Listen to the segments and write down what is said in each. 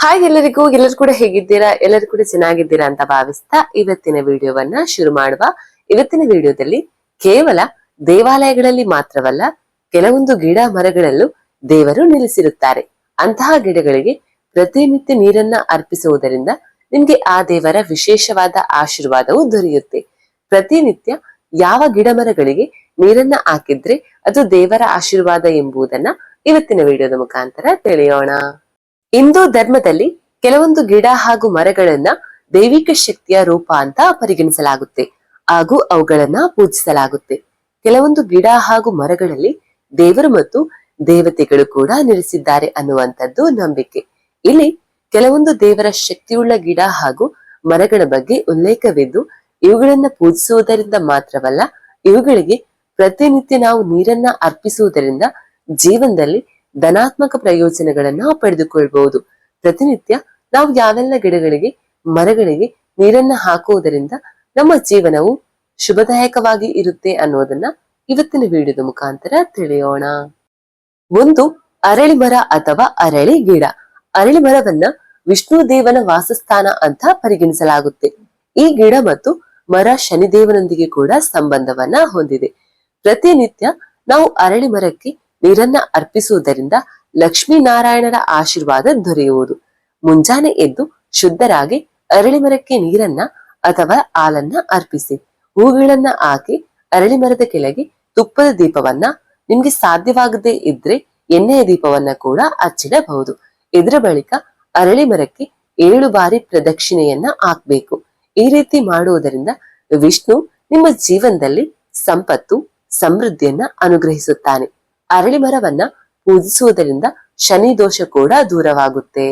Hi ಎಲ್ಲರಿಗೂ, ಎಲ್ಲರೂ ಕೂಡ ಹೇಗಿದ್ದೀರಾ? ಎಲ್ಲರೂ ಕೂಡ ಚೆನ್ನಾಗಿದ್ದೀರಾ ಅಂತ ಭಾವಿಸ್ತಾ ಇವತ್ತಿನ ವಿಡಿಯೋವನ್ನ ಶುರು ಮಾಡುವ. ಇವತ್ತಿನ ವಿಡಿಯೋದಲ್ಲಿ ಕೇವಲ ದೇವಾಲಯಗಳಲ್ಲಿ ಮಾತ್ರವಲ್ಲ, ಕೆಲವೊಂದು ಗಿಡ ಮರಗಳಲ್ಲೂ ದೇವರು ನಿಲ್ಲಿಸಿರುತ್ತಾರೆ. ಅಂತಹ ಗಿಡಗಳಿಗೆ ಪ್ರತಿನಿತ್ಯ ನೀರನ್ನ ಅರ್ಪಿಸುವುದರಿಂದ ನಿಮ್ಗೆ ಆ ದೇವರ ವಿಶೇಷವಾದ ಆಶೀರ್ವಾದವು ದೊರೆಯುತ್ತೆ. ಪ್ರತಿನಿತ್ಯ ಯಾವ ಗಿಡ ಮರಗಳಿಗೆ ನೀರನ್ನ ಹಾಕಿದ್ರೆ ಅದು ದೇವರ ಆಶೀರ್ವಾದ ಎಂಬುದನ್ನ ಇವತ್ತಿನ ವಿಡಿಯೋದ ಮುಖಾಂತರ ತಿಳಿಯೋಣ. ಹಿಂದೂ ಧರ್ಮದಲ್ಲಿ ಕೆಲವೊಂದು ಗಿಡ ಹಾಗೂ ಮರಗಳನ್ನ ದೈವಿಕ ಶಕ್ತಿಯ ರೂಪ ಅಂತ ಪರಿಗಣಿಸಲಾಗುತ್ತೆ. ಹಾಗೂ ಅವುಗಳನ್ನ ಪೂಜಿಸಲಾಗುತ್ತೆ. ಕೆಲವೊಂದು ಗಿಡ ಹಾಗೂ ಮರಗಳಲ್ಲಿ ದೇವರು ಮತ್ತು ದೇವತೆಗಳು ಕೂಡ ನೆಲೆಸಿದ್ದಾರೆ ಅನ್ನುವಂಥದ್ದು ನಂಬಿಕೆ. ಇಲ್ಲಿ ಕೆಲವೊಂದು ದೇವರ ಶಕ್ತಿಯುಳ್ಳ ಗಿಡ ಹಾಗೂ ಮರಗಳ ಬಗ್ಗೆ ಉಲ್ಲೇಖವಿದ್ದು, ಇವುಗಳನ್ನ ಪೂಜಿಸುವುದರಿಂದ ಮಾತ್ರವಲ್ಲ, ಇವುಗಳಿಗೆ ಪ್ರತಿನಿತ್ಯ ನಾವು ನೀರನ್ನ ಅರ್ಪಿಸುವುದರಿಂದ ಜೀವನದಲ್ಲಿ ಧನಾತ್ಮಕ ಪ್ರಯೋಜನಗಳನ್ನ ಪಡೆದುಕೊಳ್ಬಹುದು. ಪ್ರತಿನಿತ್ಯ ನಾವು ಯಾವೆಲ್ಲ ಗಿಡಗಳಿಗೆ, ಮರಗಳಿಗೆ ನೀರನ್ನ ಹಾಕುವುದರಿಂದ ನಮ್ಮ ಜೀವನವು ಶುಭದಾಯಕವಾಗಿ ಇರುತ್ತೆ ಅನ್ನೋದನ್ನ ಇವತ್ತಿನ ವಿಡಿಯೋದ ಮುಖಾಂತರ ತಿಳಿಯೋಣ. ಒಂದು, ಅರಳಿ ಮರ ಅಥವಾ ಅರಳಿ ಗಿಡ. ಅರಳಿ ಮರವನ್ನ ವಿಷ್ಣು ದೇವನ ವಾಸಸ್ಥಾನ ಅಂತ ಪರಿಗಣಿಸಲಾಗುತ್ತೆ. ಈ ಗಿಡ ಮತ್ತು ಮರ ಶನಿದೇವನೊಂದಿಗೆ ಕೂಡ ಸಂಬಂಧವನ್ನ ಹೊಂದಿದೆ. ಪ್ರತಿನಿತ್ಯ ನಾವು ಅರಳಿ ಮರಕ್ಕೆ ನೀರನ್ನ ಅರ್ಪಿಸುವುದರಿಂದ ಲಕ್ಷ್ಮೀನಾರಾಯಣರ ಆಶೀರ್ವಾದ ದೊರೆಯುವುದು. ಮುಂಜಾನೆ ಎದ್ದು ಶುದ್ಧರಾಗಿ ಅರಳಿ ಮರಕ್ಕೆ ನೀರನ್ನ ಅಥವಾ ಹಾಲನ್ನ ಅರ್ಪಿಸಿ. ಹೂಗಳನ್ನ ಹಾಕಿ ಅರಳಿ ಮರದ ಕೆಳಗೆ ತುಪ್ಪದ ದೀಪವನ್ನ ನಿಮ್ಗೆ ಸಾಧ್ಯವಾಗದೇ ಇದ್ರೆ ಎಣ್ಣೆಯ ದೀಪವನ್ನ ಕೂಡ ಹಚ್ಚಿಡಬಹುದು. ಇದರ ಬಳಿಕ ಅರಳಿ ಮರಕ್ಕೆ ಏಳು ಬಾರಿ ಪ್ರದಕ್ಷಿಣೆಯನ್ನ ಹಾಕ್ಬೇಕು. ಈ ರೀತಿ ಮಾಡುವುದರಿಂದ ವಿಷ್ಣು ನಿಮ್ಮ ಜೀವನದಲ್ಲಿ ಸಂಪತ್ತು, ಸಮೃದ್ಧಿಯನ್ನ ಅನುಗ್ರಹಿಸುತ್ತಾನೆ. ಅರಳಿ ಮರವನ್ನ ಪೂಜಿಸುವುದರಿಂದ ಶನಿ ದೋಷ ಕೂಡ ದೂರವಾಗುತ್ತೆ.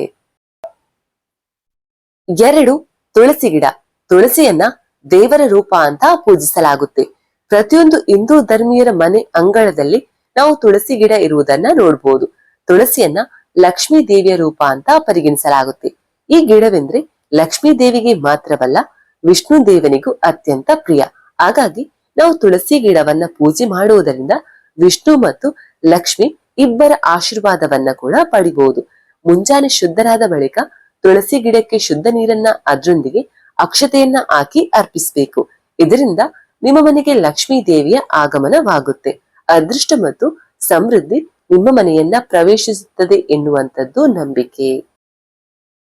ಎರಡು, ತುಳಸಿ ಗಿಡ. ತುಳಸಿಯನ್ನ ದೇವರ ರೂಪ ಅಂತ ಪೂಜಿಸಲಾಗುತ್ತೆ. ಪ್ರತಿಯೊಂದು ಹಿಂದೂ ಧರ್ಮೀಯರ ಮನೆ ಅಂಗಳದಲ್ಲಿ ನಾವು ತುಳಸಿ ಗಿಡ ಇರುವುದನ್ನ ನೋಡಬಹುದು ತುಳಸಿಯನ್ನ ಲಕ್ಷ್ಮೀ ದೇವಿಯ ರೂಪ ಅಂತ ಪರಿಗಣಿಸಲಾಗುತ್ತೆ. ಈ ಗಿಡವೆಂದ್ರೆ ಲಕ್ಷ್ಮೀ ದೇವಿಗೆ ಮಾತ್ರವಲ್ಲ, ವಿಷ್ಣು ದೇವನಿಗೂ ಅತ್ಯಂತ ಪ್ರಿಯ. ಹಾಗಾಗಿ ನಾವು ತುಳಸಿ ಗಿಡವನ್ನ ಪೂಜೆ ಮಾಡುವುದರಿಂದ ವಿಷ್ಣು ಮತ್ತು ಲಕ್ಷ್ಮಿ ಇಬ್ಬರ ಆಶೀರ್ವಾದವನ್ನ ಕೂಡ ಪಡಿಬಹುದು ಮುಂಜಾನೆ ಶುದ್ಧರಾದ ಬಳಿಕ ತುಳಸಿ ಗಿಡಕ್ಕೆ ಶುದ್ಧ ನೀರನ್ನ ಅದರೊಂದಿಗೆ ಅಕ್ಷತೆಯನ್ನ ಹಾಕಿ ಅರ್ಪಿಸಬೇಕು. ಇದರಿಂದ ನಿಮ್ಮ ಮನೆಗೆ ಲಕ್ಷ್ಮೀ ದೇವಿಯ ಆಗಮನವಾಗುತ್ತೆ. ಅದೃಷ್ಟ ಮತ್ತು ಸಮೃದ್ಧಿ ನಿಮ್ಮ ಮನೆಯನ್ನ ಪ್ರವೇಶಿಸುತ್ತದೆ ಎನ್ನುವಂಥದ್ದು ನಂಬಿಕೆ.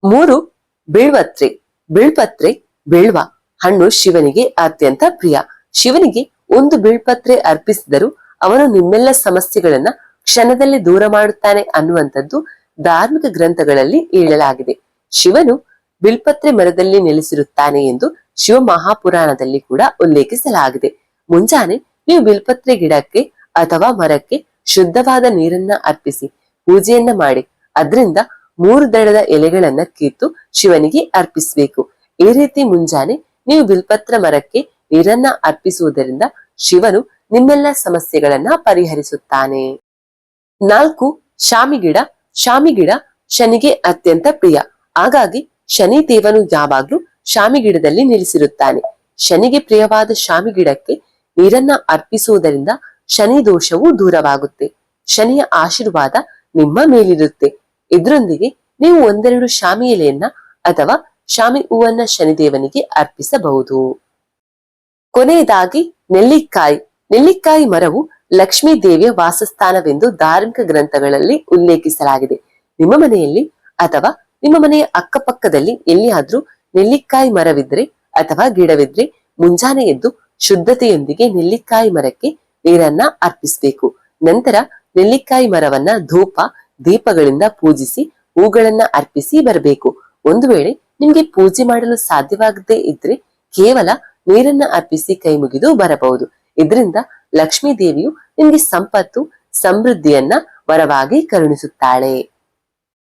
ಮೂರು, ಬಿಳ್ವತ್ರೆ. ಬಿಳ್ಪತ್ರೆ, ಬಿಳ್ವ. ಹಣ್ಣು ಶಿವನಿಗೆ ಅತ್ಯಂತ ಪ್ರಿಯ. ಶಿವನಿಗೆ ಒಂದು ಬಿಳ್ಪತ್ರೆ ಅರ್ಪಿಸಿದರೂ ಅವನು ನಿಮ್ಮೆಲ್ಲ ಸಮಸ್ಯೆಗಳನ್ನ ಕ್ಷಣದಲ್ಲಿ ದೂರ ಮಾಡುತ್ತಾನೆ ಅನ್ನುವಂಥದ್ದು ಧಾರ್ಮಿಕ ಗ್ರಂಥಗಳಲ್ಲಿ ಹೇಳಲಾಗಿದೆ. ಶಿವನು ಬಿಲ್ಪತ್ರೆ ಮರದಲ್ಲಿ ನೆಲೆಸಿರುತ್ತಾನೆ ಎಂದು ಶಿವ ಮಹಾಪುರಾಣದಲ್ಲಿ ಕೂಡ ಉಲ್ಲೇಖಿಸಲಾಗಿದೆ. ಮುಂಜಾನೆ ನೀವು ಬಿಲ್ಪತ್ರೆ ಗಿಡಕ್ಕೆ ಅಥವಾ ಮರಕ್ಕೆ ಶುದ್ಧವಾದ ನೀರನ್ನ ಅರ್ಪಿಸಿ ಪೂಜೆಯನ್ನ ಮಾಡಿ, ಅದರಿಂದ ಮೂರು ದಳದ ಎಲೆಗಳನ್ನ ಕಿತ್ತು ಶಿವನಿಗೆ ಅರ್ಪಿಸಬೇಕು. ಈ ರೀತಿ ಮುಂಜಾನೆ ನೀವು ಬಿಲ್ಪತ್ರ ಮರಕ್ಕೆ ನೀರನ್ನ ಅರ್ಪಿಸುವುದರಿಂದ ಶಿವನು ನಿಮ್ಮೆಲ್ಲ ಸಮಸ್ಯೆಗಳನ್ನ ಪರಿಹರಿಸುತ್ತಾನೆ. ನಾಲ್ಕು ಶಾಮಿಗಿಡ ಶಾಮಿಗಿಡ ಶಾಮಿ ಗಿಡ ಶನಿಗೆ ಅತ್ಯಂತ ಪ್ರಿಯ. ಹಾಗಾಗಿ ಶನಿ ದೇವನು ಯಾವಾಗ್ಲೂ ಶಾಮಿಗಿಡದಲ್ಲಿ ನಿಲ್ಲಿಸಿರುತ್ತಾನೆ ಶನಿಗೆ ಪ್ರಿಯವಾದ ಶಾಮಿ ಗಿಡಕ್ಕೆ ನೀರನ್ನ ಅರ್ಪಿಸುವುದರಿಂದ ಶನಿ ದೋಷವು ದೂರವಾಗುತ್ತೆ. ಶನಿಯ ಆಶೀರ್ವಾದ ನಿಮ್ಮ ಮೇಲಿರುತ್ತೆ. ಇದರೊಂದಿಗೆ ನೀವು ಒಂದೆರಡು ಶಾಮಿ ಎಲೆಯನ್ನ ಅಥವಾ ಶಾಮಿ ಹೂವನ್ನ ಶನಿದೇವನಿಗೆ ಅರ್ಪಿಸಬಹುದು. ಕೊನೆಯದಾಗಿ, ನೆಲ್ಲಿಕಾಯಿ. ನೆಲ್ಲಿಕಾಯಿ ಮರವು ಲಕ್ಷ್ಮೀ ದೇವಿಯ ವಾಸಸ್ಥಾನವೆಂದು ಧಾರ್ಮಿಕ ಗ್ರಂಥಗಳಲ್ಲಿ ಉಲ್ಲೇಖಿಸಲಾಗಿದೆ. ನಿಮ್ಮ ಮನೆಯಲ್ಲಿ ಅಥವಾ ನಿಮ್ಮ ಮನೆಯ ಅಕ್ಕಪಕ್ಕದಲ್ಲಿ ಎಲ್ಲಿಯಾದ್ರೂ ನೆಲ್ಲಿಕಾಯಿ ಮರವಿದ್ರೆ ಅಥವಾ ಗಿಡವಿದ್ರೆ ಮುಂಜಾನೆ ಎದ್ದು ಶುದ್ಧತೆಯೊಂದಿಗೆ ನೆಲ್ಲಿಕಾಯಿ ಮರಕ್ಕೆ ನೀರನ್ನ ಅರ್ಪಿಸಬೇಕು. ನಂತರ ನೆಲ್ಲಿಕಾಯಿ ಮರವನ್ನ ಧೂಪ, ದೀಪಗಳಿಂದ ಪೂಜಿಸಿ ಹೂಗಳನ್ನ ಅರ್ಪಿಸಿ ಬರಬೇಕು. ಒಂದು ವೇಳೆ ನಿಮ್ಗೆ ಪೂಜೆ ಮಾಡಲು ಸಾಧ್ಯವಾಗದೇ ಇದ್ರೆ ಕೇವಲ ನೀರನ್ನ ಅರ್ಪಿಸಿ ಕೈ ಮುಗಿದು ಬರಬಹುದು. ಇದರಿಂದ ಲಕ್ಷ್ಮೀ ದೇವಿಯು ನಿಮಗೆ ಸಂಪತ್ತು ಸಮೃದ್ಧಿಯನ್ನ ವರವಾಗಿ ಕರುಣಿಸುತ್ತಾಳೆ.